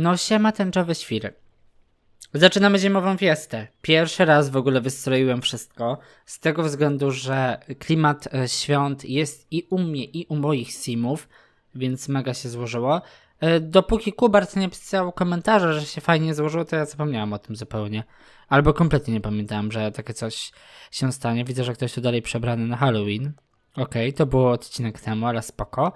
No siema tęczowy świr. Zaczynamy zimową fiestę. Pierwszy raz w ogóle wystroiłem wszystko. Z tego względu, że klimat e, świąt jest i u mnie, i u moich simów, więc mega się złożyło. E, Dopóki Kubart nie pisał komentarza, że się fajnie złożyło, to ja zapomniałem o tym zupełnie. Albo kompletnie nie pamiętałem, że takie coś się stanie. Widzę, że ktoś tu dalej przebrany na Halloween. Okej, to było odcinek temu, ale spoko.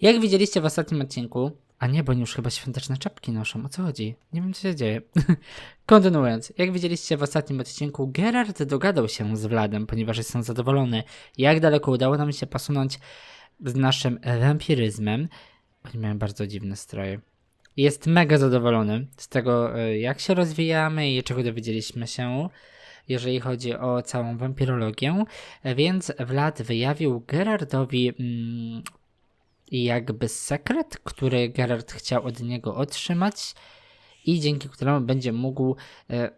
Jak widzieliście w ostatnim odcinku, a nie, bo oni już chyba świąteczne czapki noszą, o co chodzi? Nie wiem, co się dzieje. Kontynuując, jak widzieliście w ostatnim odcinku, Gerard dogadał się z Wladem, ponieważ jest on zadowolony, jak daleko udało nam się posunąć z naszym wampiryzmem. Oni mają bardzo dziwne stroje. Jest mega zadowolony z tego, e, jak się rozwijamy i czego dowiedzieliśmy się, jeżeli chodzi o całą wampirologię. Więc Vlad wyjawił Gerardowi mm, jakby sekret, który Gerard chciał od niego otrzymać i dzięki któremu będzie mógł e,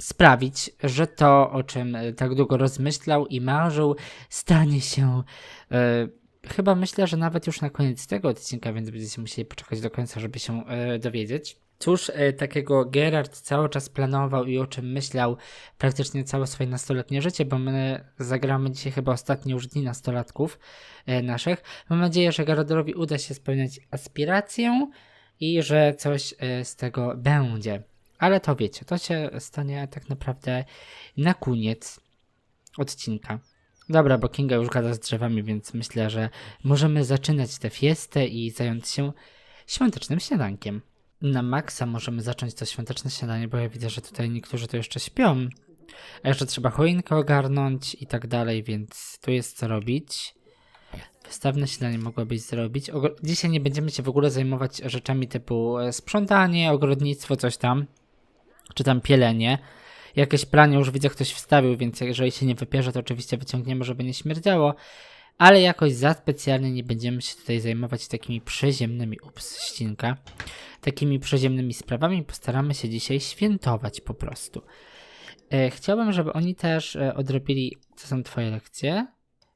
sprawić, że to, o czym e, tak długo rozmyślał i marzył, stanie się. E, chyba myślę, że nawet już na koniec tego odcinka, więc będziecie musieli poczekać do końca, żeby się dowiedzieć. Cóż e, takiego Gerard cały czas planował i o czym myślał praktycznie całe swoje nastoletnie życie, bo my zagramy dzisiaj chyba ostatnie już dni nastolatków e, naszych. Mam nadzieję, że Gerardowi uda się spełniać aspirację i że coś e, z tego będzie. Ale to wiecie, to się stanie tak naprawdę na koniec odcinka. Dobra, bo Kinga już gada z drzewami, więc myślę, że możemy zaczynać tę fiestę i zająć się świątecznym śniadankiem. Na maksa możemy zacząć to świąteczne śniadanie, bo ja widzę, że tutaj niektórzy to jeszcze śpią. A jeszcze trzeba choinkę ogarnąć i tak dalej, więc tu jest co robić. Wystawne śniadanie mogłabyś zrobić. Dzisiaj nie będziemy się w ogóle zajmować rzeczami typu e, sprzątanie, ogrodnictwo, coś tam. Czy tam pielenie. Jakieś pranie już widzę ktoś wstawił, więc jeżeli się nie wypierze, to oczywiście wyciągniemy, żeby nie śmierdziało. Ale jakoś za specjalnie nie będziemy się tutaj zajmować takimi przyziemnymi, ups, ścinka, takimi przyziemnymi sprawami. Postaramy się dzisiaj świętować po prostu. E, chciałbym, żeby oni też e, odrobili, co są twoje lekcje.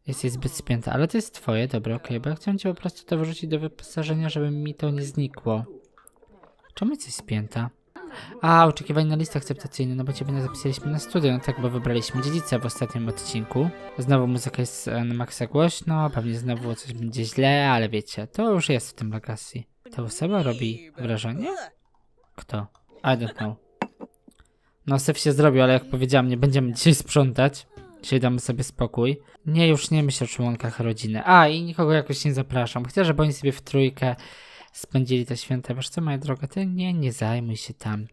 Jesteś zbyt spięta, ale to jest twoje, dobra, okej, bo ja chciałem cię po prostu to wrzucić do wyposażenia, żeby mi to nie znikło. Czemu jesteś spięta? A, oczekiwanie na list akceptacyjny, no bo ciebie nie zapisaliśmy na studia, no tak, bo wybraliśmy dziedzicę w ostatnim odcinku. Znowu muzyka jest e, na maksa głośno, pewnie znowu coś będzie źle, ale wiecie, to już jest w tym Legacy. Ta osoba robi wrażenie? Kto? I don't know. No, syf się zrobił, ale jak powiedziałam, nie będziemy dzisiaj sprzątać. Dzisiaj damy sobie spokój. Nie, już nie myślę o członkach rodziny. A, i nikogo jakoś nie zapraszam. Chcę, żeby oni sobie w trójkę spędzili te święta. Wiesz co, moja droga, ty nie, nie zajmuj się tam.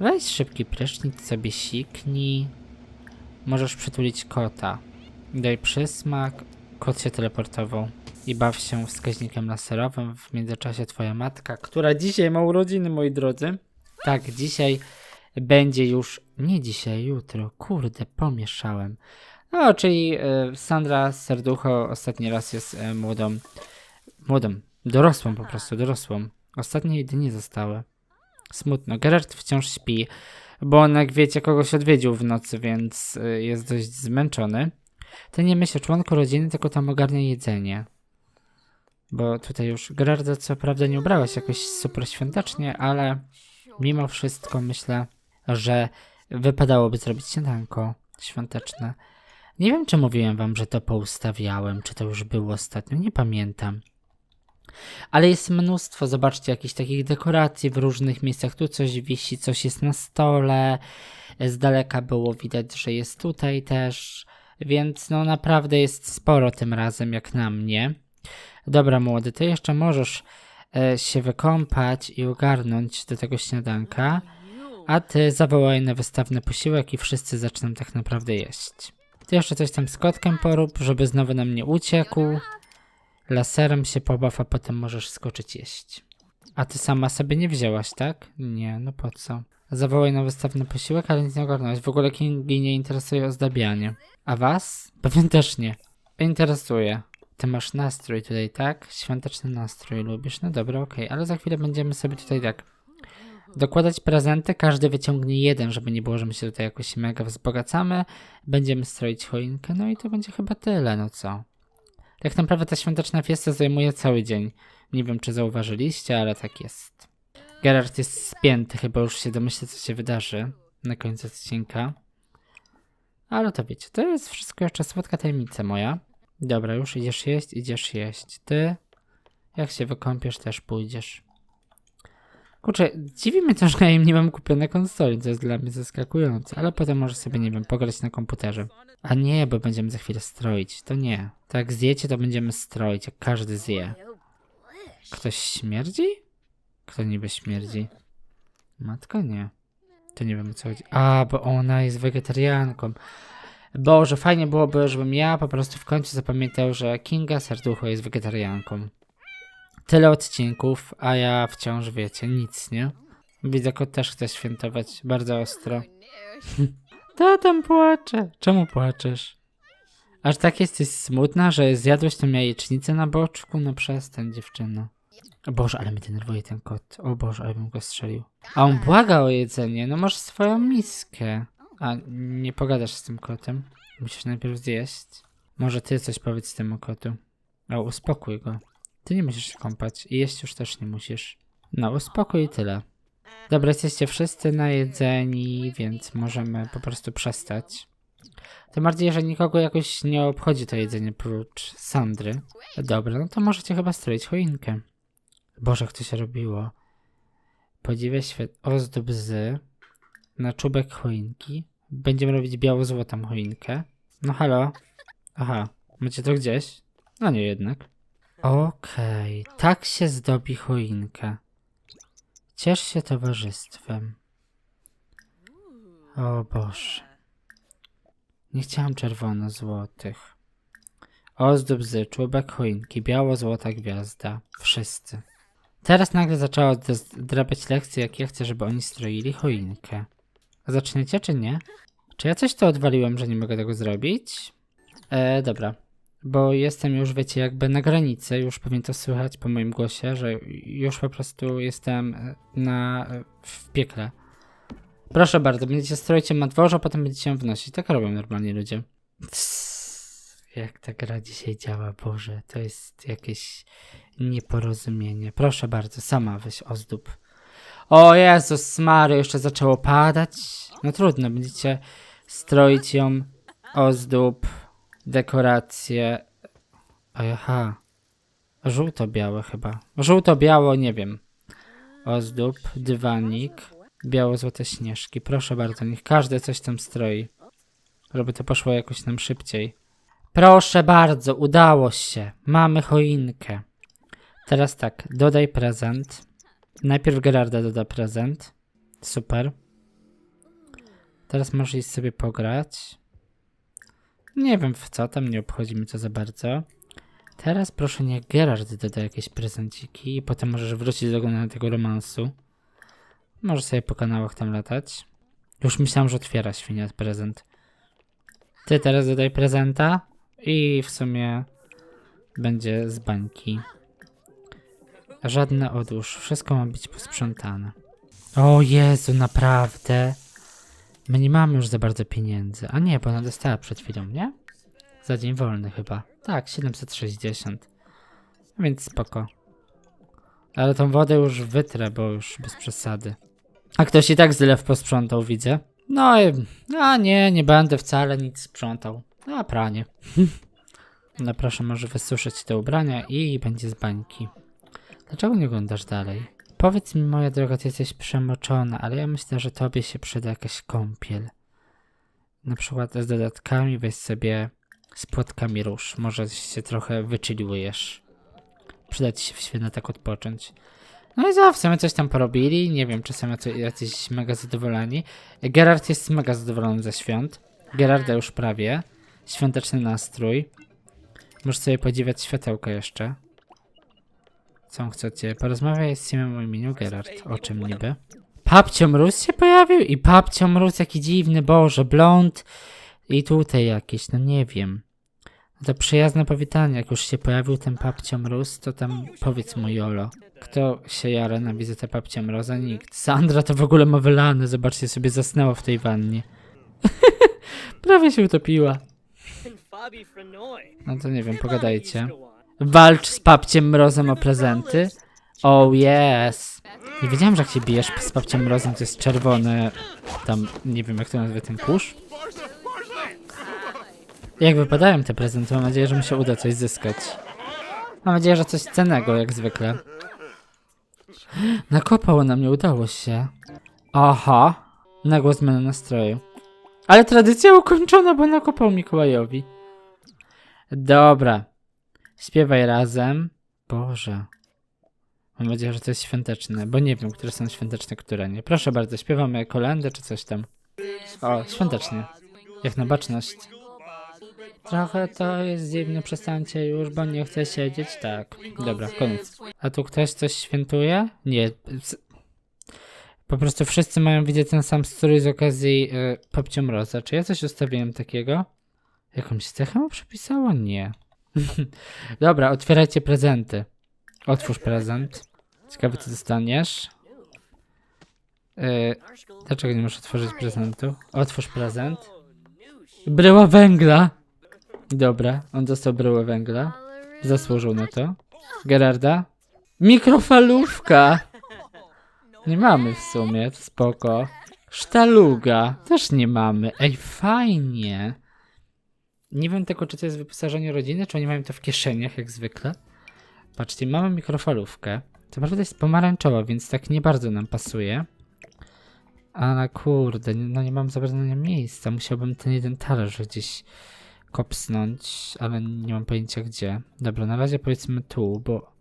Weź szybki prysznic, sobie siknij. Możesz przytulić kota. Daj przysmak. Kot się teleportował. I baw się wskaźnikiem laserowym. W międzyczasie twoja matka, która dzisiaj ma urodziny, moi drodzy. Tak, dzisiaj będzie już, nie dzisiaj, jutro. Kurde, pomieszałem. No, czyli e, Sandra Serducho ostatni raz jest e, młodą, młodą, dorosłą po prostu, dorosłą. Ostatnie jej dni zostały. Smutno. Gerard wciąż śpi, bo on, jak wiecie, kogoś odwiedził w nocy, więc y, jest dość zmęczony. Ty nie myśl o członku rodziny, tylko tam ogarnia jedzenie. Bo tutaj już Gerarda co prawda nie ubrałaś jakoś super świątecznie, ale mimo wszystko myślę, że wypadałoby zrobić śniadanko świąteczne. Nie wiem, czy mówiłem wam, że to poustawiałem, czy to już było ostatnio, nie pamiętam. Ale jest mnóstwo, zobaczcie, jakichś takich dekoracji w różnych miejscach. Tu coś wisi, coś jest na stole. Z daleka było widać, że jest tutaj też. Więc no naprawdę jest sporo tym razem, jak na mnie. Dobra, młody, ty jeszcze możesz e, się wykąpać i ogarnąć do tego śniadanka. A ty zawołaj na wystawny posiłek i wszyscy zaczną tak naprawdę jeść. Ty jeszcze coś tam z kotkiem porób, żeby znowu nam nie uciekł. Laserem się pobaw, a potem możesz skoczyć jeść. A ty sama sobie nie wzięłaś, tak? Nie, no po co? Zawołaj na wystawny posiłek, ale nic nie ogarnąłeś. W ogóle Kingi nie interesuje ozdabianie. A was? Pewnie też nie. Interesuje. Ty masz nastrój tutaj, tak? Świąteczny nastrój lubisz. No dobra, okej, ale za chwilę będziemy sobie tutaj tak dokładać prezenty. Każdy wyciągnie jeden, żeby nie było, że my się tutaj jakoś mega wzbogacamy. Będziemy stroić choinkę, no i to będzie chyba tyle, no co? Tak naprawdę ta świąteczna fiesta zajmuje cały dzień. Nie wiem, czy zauważyliście, ale tak jest. Gerard jest spięty, chyba już się domyśla, co się wydarzy na końcu odcinka. Ale to wiecie, to jest wszystko jeszcze słodka tajemnica moja. Dobra, już idziesz jeść, idziesz jeść. Ty, jak się wykąpiesz, też pójdziesz. Kurczę, dziwi mnie to, że ja im nie mam kupionej konsoli, to jest dla mnie zaskakujące, ale potem może sobie, nie wiem, pograć na komputerze. A nie, bo będziemy za chwilę stroić, to nie. Tak zjecie, to będziemy stroić, jak każdy zje. Ktoś śmierdzi? Kto niby śmierdzi? Matka nie. To nie wiem o co chodzi. A, bo ona jest wegetarianką. Boże, fajnie byłoby, żebym ja po prostu w końcu zapamiętał, że Kinga Serducho jest wegetarianką. Tyle odcinków, a ja wciąż wiecie, nic, nie? Widzę, też chce świętować bardzo ostro. To tam płacze. Czemu płaczesz? Aż tak jesteś smutna, że zjadłeś tą jajecznicę na boczku? No przestań, dziewczyno. O Boże, ale mnie denerwuje ten kot. O Boże, ale bym go strzelił. A on błaga o jedzenie. No masz swoją miskę. A, nie pogadasz z tym kotem. Musisz najpierw zjeść. Może ty coś powiedz temu kotu. O, uspokój go. Ty nie musisz się kąpać i jeść już też nie musisz. No, uspokój i tyle. Dobra, jesteście wszyscy najedzeni, więc możemy po prostu przestać. Tym bardziej, że nikogo jakoś nie obchodzi to jedzenie prócz Sandry. Dobra, no to możecie chyba stroić choinkę. Boże, jak to się robiło. Podziwia świat ozdób z na czubek choinki. Będziemy robić biało-złotą choinkę. No halo? Aha, macie to gdzieś? No nie jednak. Okej, tak się zdobi choinkę. Ciesz się towarzystwem. O Boże. Nie chciałam czerwono-złotych. Ozdób z czubek choinki, biało-złota gwiazda. Wszyscy. Teraz nagle zaczęła d- drapiać lekcje, jak ja chcę, żeby oni stroili choinkę. Zaczniecie, czy nie? Czy ja coś to odwaliłem, że nie mogę tego zrobić? E, dobra. Bo jestem już, wiecie, jakby na granicy, już pewnie to słychać po moim głosie, że już po prostu jestem e, na, e, w piekle. Proszę bardzo, będziecie stroić na dworze, a potem będziecie ją wnosić. Tak robią normalni ludzie. Tss, jak ta gra dzisiaj działa, Boże, to jest jakieś nieporozumienie. Proszę bardzo, sama weź ozdób. O Jezus Mary, jeszcze zaczęło padać. No trudno, będziecie stroić ją ozdób, dekoracje. Aha. Żółto-białe chyba. Żółto-biało, nie wiem. Ozdób, dywanik, biało-złote śnieżki. Proszę bardzo, niech każdy coś tam stroi. Żeby to poszło jakoś nam szybciej. Proszę bardzo, udało się. Mamy choinkę. Teraz tak, dodaj prezent. Najpierw Gerarda doda prezent. Super. Teraz możesz iść sobie pograć. Nie wiem w co, tam nie obchodzi mi to za bardzo. Teraz proszę niech Gerard doda jakieś prezenciki i potem możesz wrócić do oglądania tego romansu. Możesz sobie po kanałach tam latać. Już myślałem, że otwiera świnia prezent. Ty teraz dodaj prezenta i w sumie będzie z bańki. Żadne odłóż, wszystko ma być posprzątane. O Jezu, naprawdę? My nie mamy już za bardzo pieniędzy. A nie, bo ona dostała przed chwilą, nie? Za dzień wolny chyba. Tak, 760. Więc spoko. Ale tą wodę już wytrę, bo już bez przesady. A ktoś i tak zlew posprzątał, widzę. No i... A nie, nie będę wcale nic sprzątał. A pranie. No proszę, może wysuszyć te ubrania i będzie z bańki. Dlaczego nie oglądasz dalej? Powiedz mi, moja droga, ty jesteś przemoczona, ale ja myślę, że tobie się przyda jakaś kąpiel. Na przykład z dodatkami weź sobie z płatkami róż. Może się trochę wychillujesz. Przyda ci się w świetnie tak odpocząć. No i za, w sumie coś tam porobili. Nie wiem, są jacy- jacyś mega zadowoleni. Gerard jest mega zadowolony ze świąt. Gerarda już prawie. Świąteczny nastrój. Możesz sobie podziwiać światełka jeszcze. Co chcecie? Porozmawiaj z Simem o imieniu Gerard. O czym niby? Papcio Mróz się pojawił? I Papcio Mróz, jaki dziwny, Boże, blond. I tutaj jakiś, no nie wiem. No to przyjazne powitanie, jak już się pojawił ten Papcio Mróz, to tam powiedz mu Jolo. Kto się jara na wizytę Papcia Mroza? Nikt. Sandra to w ogóle ma wylane, zobaczcie, sobie zasnęła w tej wannie. Prawie się utopiła. No to nie wiem, pogadajcie. Walcz z Papciem Mrozem o prezenty? Oh yes. Nie wiedziałem, że jak się bijesz z babcią mrozem, to jest czerwone. Tam, nie wiem jak to nazwie ten kurz. Jak wypadają te prezenty, mam nadzieję, że mi się uda coś zyskać. Mam nadzieję, że coś cennego, jak zwykle. Nakopał na mnie, udało się. Aha, nagła zmiana nastroju. Ale tradycja ukończona, bo nakopał Mikołajowi. Dobra. Śpiewaj razem. Boże. Mam nadzieję, że to jest świąteczne, bo nie wiem, które są świąteczne, które nie. Proszę bardzo, śpiewamy kolendę czy coś tam. O, świątecznie. Jak na baczność. Trochę to jest dziwne, przestańcie już, bo nie chcę siedzieć tak. Dobra, koniec. A tu ktoś coś świętuje? Nie. Po prostu wszyscy mają widzieć ten sam strój z okazji y, Popcio Mroza. Czy ja coś ustawiłem takiego? Jakąś cechę przypisało? Nie. Dobra, otwierajcie prezenty. Otwórz prezent. Ciekawe, co dostaniesz. Yy, dlaczego nie możesz otworzyć prezentu? Otwórz prezent. Bryła węgla! Dobra, on dostał bryłę węgla. Zasłużył na to. Gerarda? Mikrofalówka! Nie mamy w sumie, spoko. Sztaluga też nie mamy. Ej, fajnie. Nie wiem tylko, czy to jest wyposażenie rodziny, czy oni mają to w kieszeniach, jak zwykle. Patrzcie, mamy mikrofalówkę. To prawda jest pomarańczowa, więc tak nie bardzo nam pasuje. Ale kurde, no nie mam za bardzo na nią miejsca. Musiałbym ten jeden talerz gdzieś kopsnąć, ale nie mam pojęcia gdzie. Dobra, na razie powiedzmy tu, bo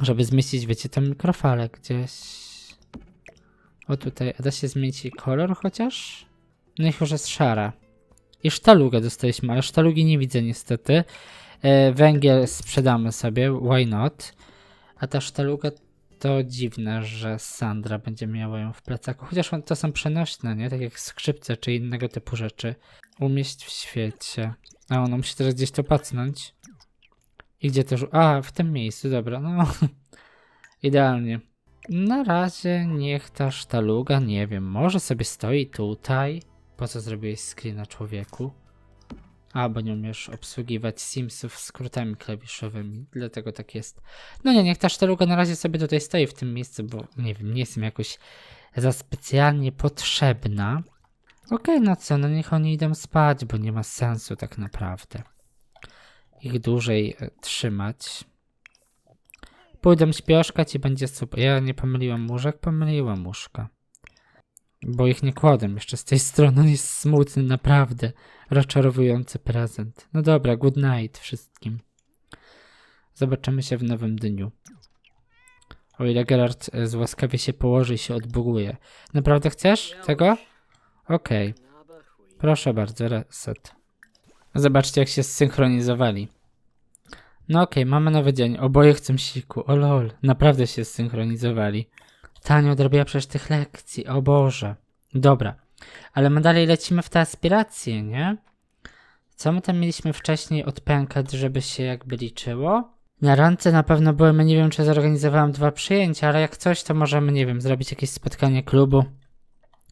żeby zmieścić, wiecie, tę mikrofalę gdzieś. O tutaj, a da się zmienić jej kolor chociaż? No i już jest szara. I sztalugę dostaliśmy, ale sztalugi nie widzę niestety. E, węgiel sprzedamy sobie, why not? A ta sztaluga to dziwne, że Sandra będzie miała ją w plecaku. Chociaż to są przenośne, nie? Tak jak skrzypce czy innego typu rzeczy. Umieść w świecie. A ona musi teraz gdzieś to pacnąć. I gdzie to żu- A, w tym miejscu, dobra, no. Idealnie. Na razie niech ta sztaluga, nie wiem, może sobie stoi tutaj. Po co zrobiłeś screena człowieku? A, bo nie umiesz obsługiwać Simsów skrótami klawiszowymi, dlatego tak jest. No nie, niech ta sztaluga na razie sobie tutaj stoi w tym miejscu, bo nie wiem, nie jestem jakoś za specjalnie potrzebna. Okej, no co, no niech oni idą spać, bo nie ma sensu tak naprawdę ich dłużej e, trzymać. Pójdą śpioszkać i będzie super. Ja nie pomyliłem łóżek, pomyliłem łóżka. Bo ich nie kładę jeszcze z tej strony. On jest smutny, naprawdę. Rozczarowujący prezent. No dobra, good night wszystkim. Zobaczymy się w nowym dniu. O ile Gerard e, złaskawie się położy i się odbuguje. Naprawdę chcesz tego? Okej. Proszę bardzo, reset. Zobaczcie, jak się zsynchronizowali. No okej, mamy nowy dzień. Oboje chcą siku. O lol, naprawdę się zsynchronizowali. Tanio odrobiła przecież tych lekcji. O Boże. Dobra. Ale my dalej lecimy w te aspiracje, nie? Co my tam mieliśmy wcześniej odpękać, żeby się jakby liczyło? Na randce na pewno byłem, nie wiem czy zorganizowałem dwa przyjęcia, ale jak coś, to możemy, nie wiem, zrobić jakieś spotkanie klubu.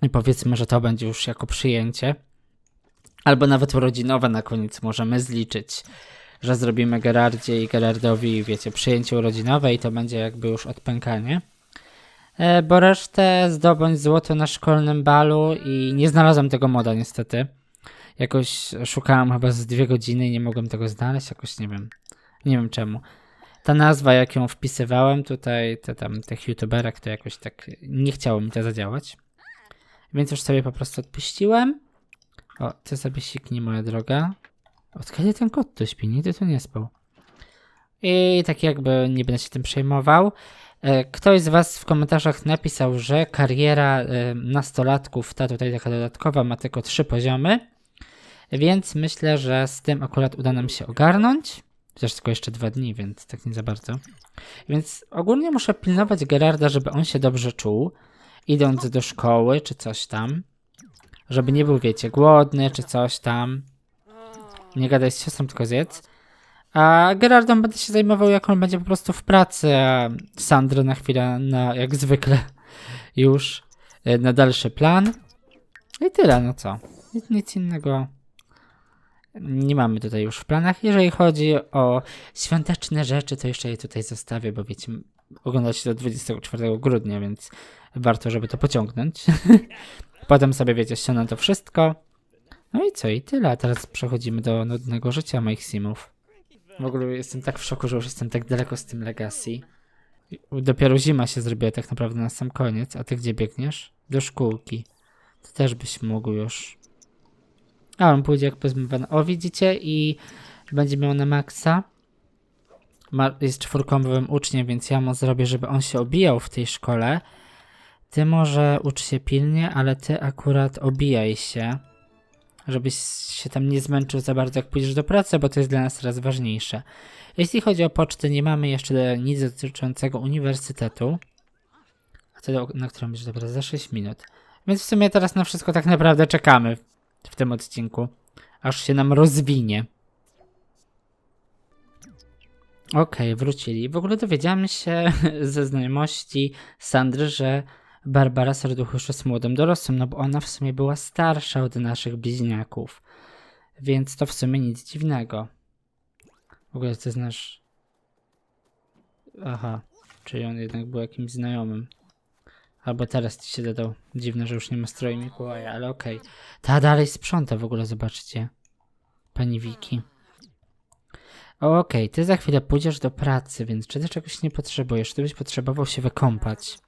I powiedzmy, że to będzie już jako przyjęcie. Albo nawet urodzinowe na koniec możemy zliczyć, że zrobimy Gerardzie i Gerardowi, wiecie, przyjęcie urodzinowe i to będzie jakby już odpękanie. E, bo resztę zdobądź złoto na szkolnym balu i nie znalazłem tego moda niestety. Jakoś szukałem chyba z dwie godziny i nie mogłem tego znaleźć, jakoś nie wiem. Nie wiem czemu. Ta nazwa, jak ją wpisywałem tutaj, te tam, tych youtuberek, to jakoś tak nie chciało mi to zadziałać. Więc już sobie po prostu odpuściłem. O, ty sobie siknij, moja droga. Od kiedy ten kot tu śpi? Nigdy tu nie spał. I tak jakby nie będę się tym przejmował. E, Ktoś z Was w komentarzach napisał, że kariera e, nastolatków, ta tutaj taka dodatkowa, ma tylko trzy poziomy. Więc myślę, że z tym akurat uda nam się ogarnąć. Chociaż tylko jeszcze dwa dni, więc tak nie za bardzo. Więc ogólnie muszę pilnować Gerarda, żeby on się dobrze czuł, idąc do szkoły czy coś tam. Żeby nie był, wiecie, głodny czy coś tam. Nie gadaj z siostrą, tylko zjedz. A Gerardem będę się zajmował, jak on będzie po prostu w pracy, a Sandrę na chwilę, na, jak zwykle, już e, na dalszy plan. I tyle, no co. Nic, nic innego nie mamy tutaj już w planach. Jeżeli chodzi o świąteczne rzeczy, to jeszcze je tutaj zostawię, bo wiecie, oglądacie do 24 grudnia, więc warto, żeby to pociągnąć. Potem sobie, wiecie, ściągnę to wszystko. No i co, i tyle. A teraz przechodzimy do nudnego życia moich simów. W ogóle jestem tak w szoku, że już jestem tak daleko z tym Legacy. Dopiero zima się zrobiła tak naprawdę na sam koniec. A ty gdzie biegniesz? Do szkółki. To też byś mógł już. A on pójdzie jak pozmywany. O, widzicie? I będzie miał na maksa. Ma, jest czwórkowym uczniem, więc ja mu zrobię, żeby on się obijał w tej szkole. Ty może ucz się pilnie, ale ty akurat obijaj się. Żebyś się tam nie zmęczył za bardzo, jak pójdziesz do pracy, bo to jest dla nas coraz ważniejsze. Jeśli chodzi o poczty, nie mamy jeszcze nic dotyczącego uniwersytetu. A to na którym już dobra, za 6 minut. Więc w sumie teraz na wszystko tak naprawdę czekamy w, tym odcinku. Aż się nam rozwinie. Okej, wrócili. W ogóle dowiedziałem się ze znajomości Sandry, że Barbara Serduchusz jest młodym dorosłym, no bo ona w sumie była starsza od naszych bliźniaków. Więc to w sumie nic dziwnego. W ogóle ty znasz... Aha, czyli on jednak był jakimś znajomym. Albo teraz ci się dodał. Dziwne, że już nie ma stroju Mikołaja, ale okej. Ta dalej sprząta w ogóle, zobaczcie. Pani Wiki. Okej, ty za chwilę pójdziesz do pracy, więc czy ty czegoś nie potrzebujesz? Ty byś potrzebował się wykąpać,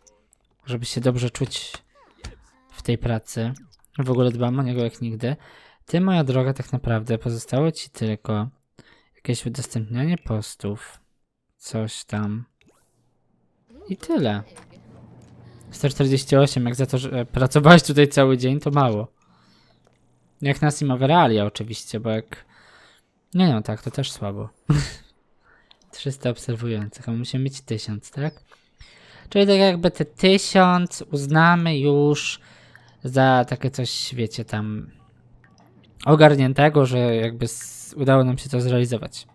żeby się dobrze czuć w tej pracy. W ogóle dbam o niego jak nigdy. Ty, moja droga, tak naprawdę pozostało ci tylko jakieś udostępnianie postów, coś tam. I tyle. 148, jak za to, że pracowałeś tutaj cały dzień, to mało. Jak na Simowe realia oczywiście, bo jak... Nie no, tak, to też słabo. 300 obserwujących, a musimy mieć 1000, tak? Czyli tak jakby te 1000 uznamy już za takie coś, wiecie, tam ogarniętego, że jakby udało nam się to zrealizować.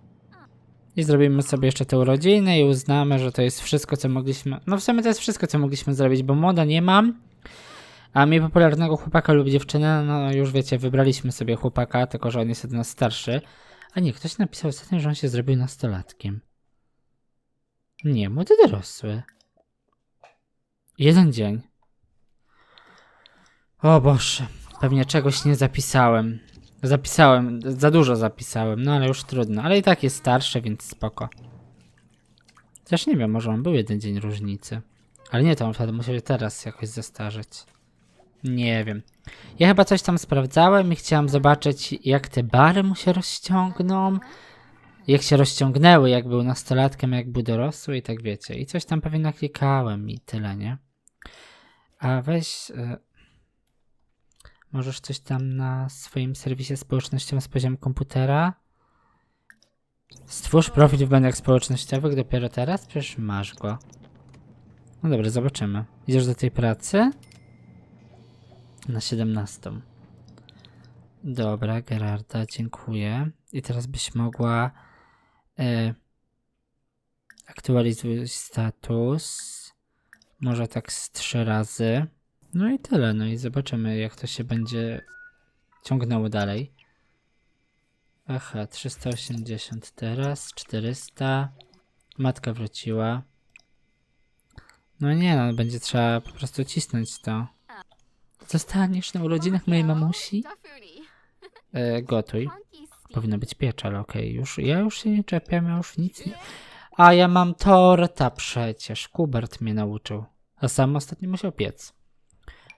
I zrobimy sobie jeszcze te urodziny i uznamy, że to jest wszystko, co mogliśmy. No w sumie to jest wszystko, co mogliśmy zrobić, bo moda nie mam. A mi popularnego chłopaka lub dziewczynę, no już wiecie, wybraliśmy sobie chłopaka, tylko że on jest od nas starszy. A nie, ktoś napisał ostatnio, że on się zrobił nastolatkiem. Nie, młody dorosły. Jeden dzień. O Boże, pewnie czegoś nie zapisałem. Zapisałem, za dużo zapisałem, no ale już trudno. Ale i tak jest starszy, więc spoko. Też nie wiem, może on był jeden dzień różnicy. Ale nie, to on wtedy musiał teraz jakoś zestarzeć. Nie wiem. Ja chyba coś tam sprawdzałem i chciałem zobaczyć, jak te bary mu się rozciągną. Jak się rozciągnęły, jak był nastolatkiem, jak był dorosły i tak wiecie. I coś tam pewnie naklikałem i tyle, nie? A weź... E, możesz coś tam na swoim serwisie społecznościowym z poziomu komputera? Stwórz profil w mediach społecznościowych dopiero teraz? Przecież masz go. No dobra, zobaczymy. Idziesz do tej pracy? Na 17. Dobra, Gerarda, dziękuję. I teraz byś mogła e, aktualizuj status. Może tak z trzy razy. No i tyle. No i zobaczymy, jak to się będzie ciągnęło dalej. Aha, 380 teraz, 400. Matka wróciła. No nie no, będzie trzeba po prostu cisnąć to. Zostaniesz na urodzinach mojej mamusi? E, gotuj. Powinno być piecz, ale okej, już, ja już się nie czepiam, ja już nic nie... A ja mam torta przecież, Kubert mnie nauczył. A sam ostatnio musiał piec.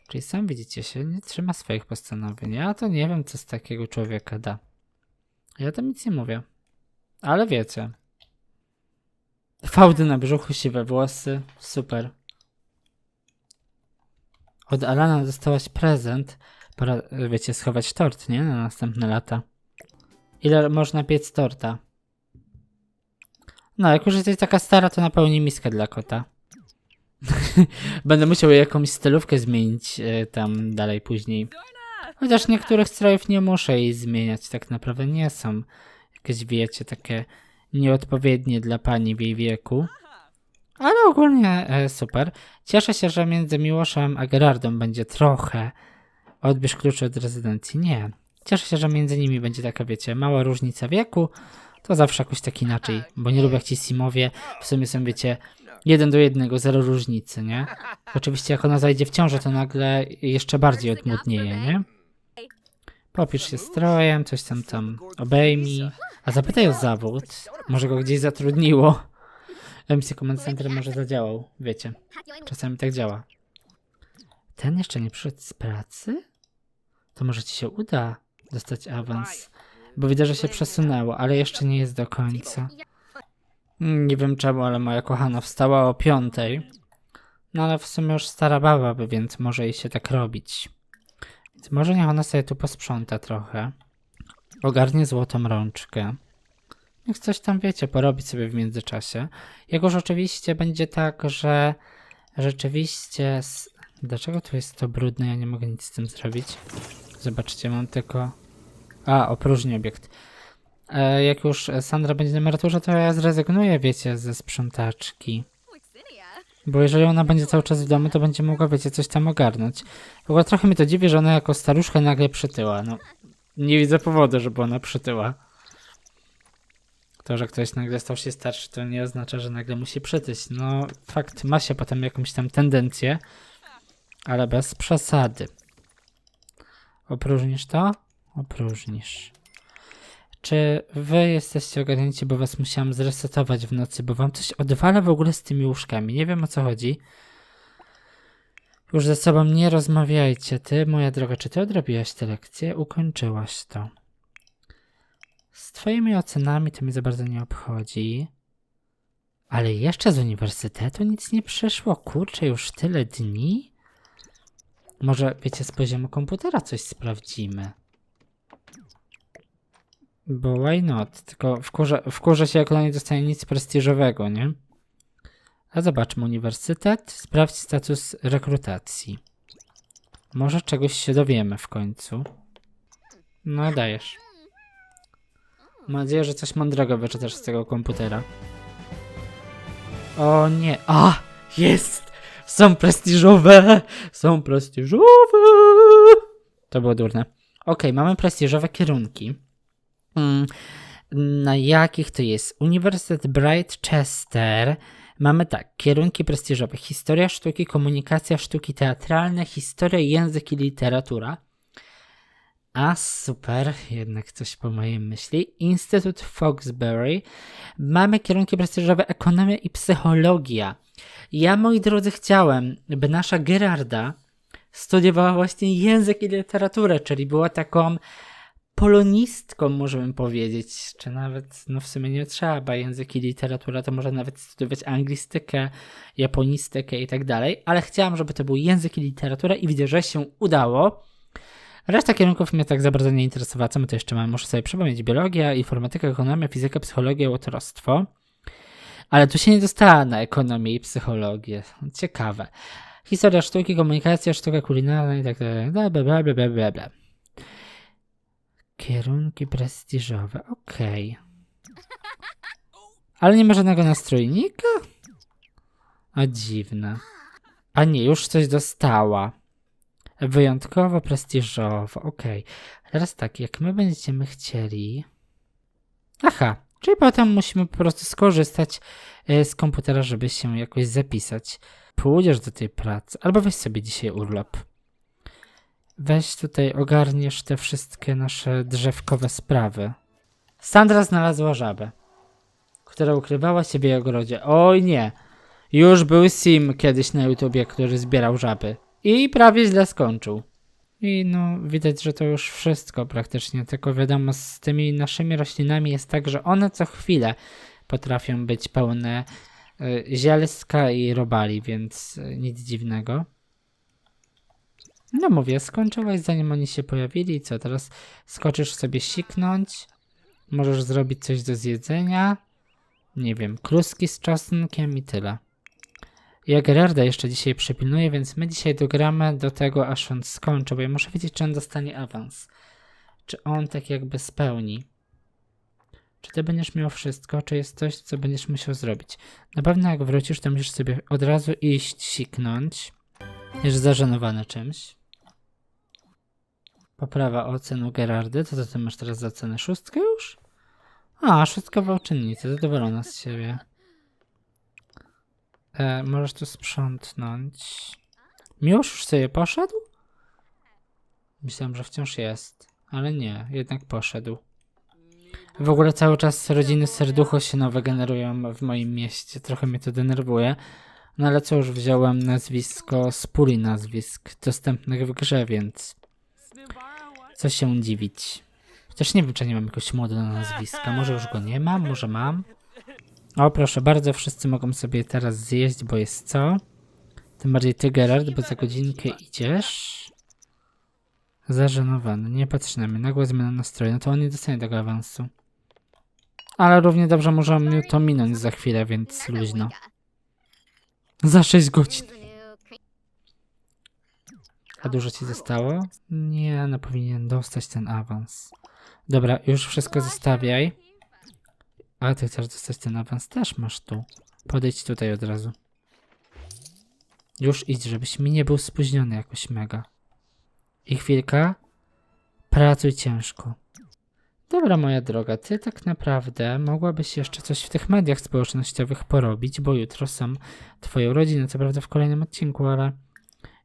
Czyli sam widzicie się, nie trzyma swoich postanowień. Ja to nie wiem, co z takiego człowieka da. Ja tam nic nie mówię. Ale wiecie. Fałdy na brzuchu, siwe włosy. Super. Od Alana dostałaś prezent. Pora, wiecie, schować tort, nie? Na następne lata. Ile można piec torta? No, jak już jesteś taka stara, to napełni miskę dla kota. Będę musiał jakąś stylówkę zmienić e, tam dalej później. Chociaż niektórych strojów nie muszę jej zmieniać, tak naprawdę nie są jakieś, wiecie, takie nieodpowiednie dla pani w jej wieku. Ale ogólnie e, super. Cieszę się, że między Miłoszem a Gerardą będzie trochę odbierz klucze od rezydencji. Nie. Cieszę się, że między nimi będzie taka, wiecie, mała różnica wieku. To zawsze jakoś tak inaczej, bo nie lubię jak ci Simowie w sumie są, wiecie, Jeden do jednego, zero różnicy, nie? Oczywiście jak ona zajdzie w ciążę, to nagle jeszcze bardziej odmłodnieje, nie? Popisz się strojem, coś tam tam obejmij. A zapytaj o zawód. Może go gdzieś zatrudniło. MC Command Center może zadziałał, wiecie. Czasami tak działa. Ten jeszcze nie przyszedł z pracy? To może ci się uda dostać awans. Bo widzę, że się przesunęło, ale jeszcze nie jest do końca. Mm, Nie wiem czemu, ale moja kochana wstała o piątej. No ale w sumie już stara baba, by, więc może jej się tak robić. Więc może niech ona sobie tu posprząta trochę. Ogarnie złotą rączkę. Niech coś tam, wiecie, porobić sobie w międzyczasie. Jego rzeczywiście będzie tak, że rzeczywiście... s- Dlaczego tu jest to brudne? Ja nie mogę nic z tym zrobić. Zobaczcie, mam tylko... A, opróżni obiekt. E, jak już Sandra będzie na emeryturze, to ja zrezygnuję, wiecie, ze sprzątaczki. Bo jeżeli ona będzie cały czas w domu, to będzie mogła, wiecie, coś tam ogarnąć. W ogóle trochę mnie to dziwi, że ona jako staruszka nagle przytyła. No, nie widzę powodu, żeby ona przytyła. To, że ktoś nagle stał się starszy, to nie oznacza, że nagle musi przytyć. No, fakt, ma się potem jakąś tam tendencję, ale bez przesady. Opróżnisz to? Opróżnisz. Czy wy jesteście ogarnięci, bo was musiałam zresetować w nocy, bo wam coś odwala w ogóle z tymi łóżkami. Nie wiem o co chodzi. Już ze sobą nie rozmawiajcie. Ty, moja droga, czy ty odrobiłaś tę lekcję? Ukończyłaś to. Z twoimi ocenami to mnie za bardzo nie obchodzi. Ale jeszcze z uniwersytetu nic nie przyszło. Kurczę, już tyle dni? Może, wiecie, z poziomu komputera coś sprawdzimy. Bo why not? Tylko wkurza, wkurza się, jak ona nie dostanie nic prestiżowego, nie? A zobaczmy, uniwersytet. Sprawdź status rekrutacji. Może czegoś się dowiemy w końcu. No, dajesz. Mam nadzieję, że coś mądrego wyczytasz z tego komputera. O nie. A! Jest! Są prestiżowe! Są prestiżowe! To było durne. Okej, mamy prestiżowe kierunki. Mm, na jakich to jest? Uniwersytet Bright Chester. Mamy tak, kierunki prestiżowe. Historia sztuki, komunikacja sztuki teatralne, historia, język i literatura. A super, jednak coś po mojej myśli. Instytut Foxbury. Mamy kierunki prestiżowe ekonomia i psychologia. Ja, moi drodzy, chciałem, by nasza Gerarda studiowała właśnie język i literaturę, czyli była taką polonistką, możemy powiedzieć, czy nawet, no w sumie nie trzeba język i literatura, to może nawet studiować anglistykę, japonistykę i tak dalej, ale chciałam, żeby to był język i literatura i widzę, że się udało. Reszta kierunków mnie tak za bardzo nie interesowała, co my tu jeszcze mamy, muszę sobie przypomnieć, biologia, informatyka, ekonomia, fizyka, psychologia, autorostwo. Ale tu się nie dostała na ekonomię i psychologię. Ciekawe. Historia sztuki, komunikacja, sztuka kulinarna i tak dalej. Bla, bla, bla, bla, bla, bla. Kierunki prestiżowe, okej. Ale nie ma żadnego nastrojnika? A dziwne. A nie, już coś dostała. Wyjątkowo prestiżowo, okej. Teraz tak, jak my będziemy chcieli... Aha, czyli potem musimy po prostu skorzystać e, z komputera, żeby się jakoś zapisać. Pójdziesz do tej pracy, albo weź sobie dzisiaj urlop. Weź tutaj ogarniesz te wszystkie nasze drzewkowe sprawy. Sandra znalazła żabę, która ukrywała się w jej ogrodzie. Oj nie, już był Sim kiedyś na YouTubie, który zbierał żaby. I prawie źle skończył. I no, widać, że to już wszystko praktycznie, tylko wiadomo, z tymi naszymi roślinami jest tak, że one co chwilę potrafią być pełne y, zielska i robali, więc y, nic dziwnego. No mówię, skończyłaś zanim oni się pojawili, co teraz skoczysz sobie siknąć, możesz zrobić coś do zjedzenia, nie wiem, kluski z czosnkiem i tyle. Ja Gerarda jeszcze dzisiaj przypilnuję, więc my dzisiaj dogramy do tego, aż on skończy, bo ja muszę wiedzieć, czy on dostanie awans. Czy on tak jakby spełni. Czy ty będziesz miał wszystko, czy jest coś, co będziesz musiał zrobić. Na pewno jak wrócisz, to musisz sobie od razu iść siknąć. Jest zażenowany czymś. Poprawa ocen u Gerardy. Co ty masz teraz za cenę? Szóstkę już? A, szóstka w uczennicy. Zadowolona z siebie. E, możesz tu sprzątnąć. Miłosz już sobie poszedł? Myślałem, że wciąż jest, ale nie, jednak poszedł. W ogóle cały czas rodziny serducho się nowe generują w moim mieście. Trochę mnie to denerwuje. No ale co już wziąłem nazwisko z puli nazwisk dostępnych w grze, więc co się dziwić. Chociaż nie wiem, czy nie mam jakiegoś na nazwiska. Może już go nie mam, może mam. O, proszę bardzo, wszyscy mogą sobie teraz zjeść, bo jest co? Tym bardziej ty, Gerard, bo za godzinkę idziesz. Zażenowany, nie patrz na mnie, nagła zmiana nastroju, no to on nie dostanie tego awansu. Ale równie dobrze może to minąć za chwilę, więc luźno. Za 6 godzin. A dużo ci zostało? Nie, no powinien dostać ten awans. Dobra, już wszystko zostawiaj. A ty chcesz dostać ten awans? Też masz tu. Podejdź tutaj od razu. Już idź, żebyś mi nie był spóźniony jakoś mega. I chwilka. Pracuj ciężko. Dobra, moja droga, ty tak naprawdę mogłabyś jeszcze coś w tych mediach społecznościowych porobić, bo jutro są twoją rodzinę, co prawda w kolejnym odcinku, ale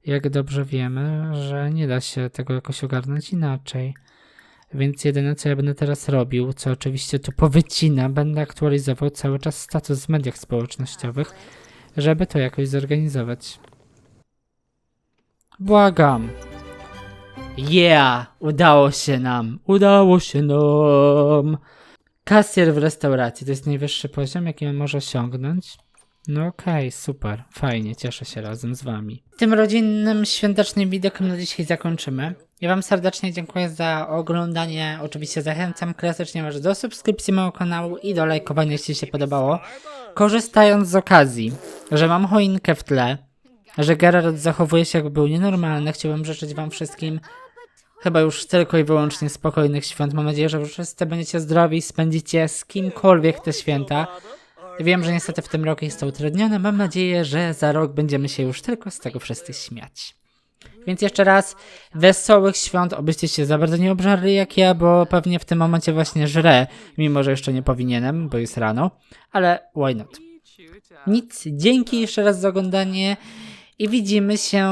jak dobrze wiemy, że nie da się tego jakoś ogarnąć inaczej. Więc jedyne co ja będę teraz robił, co oczywiście tu powycina, będę aktualizował cały czas status w mediach społecznościowych, żeby to jakoś zorganizować. Błagam. Yeah! Udało się nam! Udało się nam! Kasjer w restauracji to jest najwyższy poziom, jaki on może osiągnąć. No okej, super, fajnie, cieszę się razem z wami. Tym rodzinnym, świątecznym widokiem na dzisiaj zakończymy. Ja wam serdecznie dziękuję za oglądanie. Oczywiście zachęcam klasycznie was do subskrypcji mojego kanału i do lajkowania, jeśli się podobało. Korzystając z okazji, że mam choinkę w tle, że Gerard zachowuje się jakby był nienormalny, chciałbym życzyć wam wszystkim chyba już tylko i wyłącznie spokojnych świąt. Mam nadzieję, że wszyscy będziecie zdrowi i spędzicie z kimkolwiek te święta. Wiem, że niestety w tym roku jest to utrudnione. Mam nadzieję, że za rok będziemy się już tylko z tego wszyscy śmiać. Więc jeszcze raz wesołych świąt, obyście się za bardzo nie obżarli jak ja, bo pewnie w tym momencie właśnie żrę, mimo że jeszcze nie powinienem, bo jest rano, ale why not? Nic, dzięki jeszcze raz za oglądanie i widzimy się,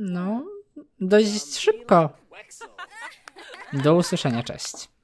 no, dość szybko. Do usłyszenia, cześć.